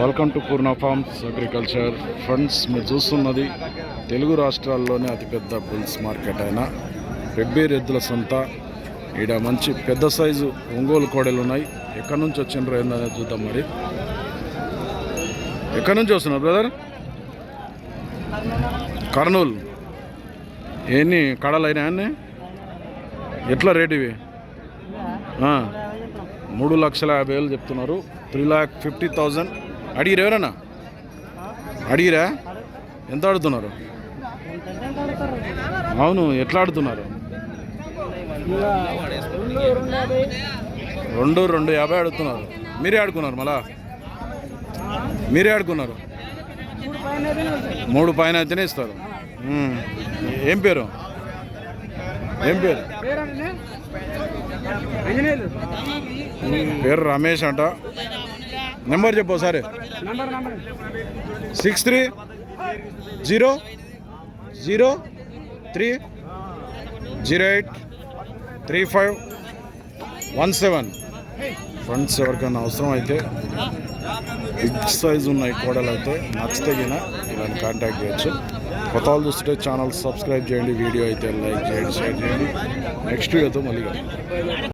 Welcome to Poorna farms agriculture funds మీరు చూస్తున్నది తెలుగు రాష్ట్రాల్లోనే అతిపెద్ద బుల్స్ మార్కెట్ అయిన పెబ్బేరు ఎద్దుల సొంత. ఈడ మంచి పెద్ద సైజు ఒంగోలు కోడలు ఉన్నాయి. ఎక్కడి నుంచి వచ్చిండ్రో ఏందనే చూద్దాం మరి. ఎక్కడి నుంచి వస్తున్నారు బ్రదర్ కర్నూలు. ఎన్ని కడలు అన్నీ? ఎట్లా రేట్ ఇవి? మూడు లక్షల యాభై వేలు చెప్తున్నారు. Three lakh fifty thousand. అడిగిరు ఎవరన్నా అడిగిరా? ఎంత ఆడుతున్నారు? అవును ఎట్లా ఆడుతున్నారు? రెండు రెండు యాభై ఆడుతున్నారు. మీరే ఆడుకున్నారు మళ్ళా? మీరే ఆడుకున్నారు? మూడు పైన అయితేనే ఇస్తారు. ఏం పేరు? ఏం పేరు? పేరు రమేష్ అంట. నెంబర్ చెప్పు సరే six three zero zero three zero eight three five one seven. Friends ఎవరికైనా అవసరం అయితే బిగ్ సైజ్ ఉన్నాయి కోడలు అయితే నచ్చితే గిన ఇలాంటి కాంటాక్ట్ చేయొచ్చు. కొత్త వాళ్ళు చూస్తుంటే ఛానల్ సబ్స్క్రైబ్ చేయండి వీడియో అయితే లైక్ చేయండి షేర్ చేయండి. నెక్స్ట్ వీడియోతో మళ్ళీ.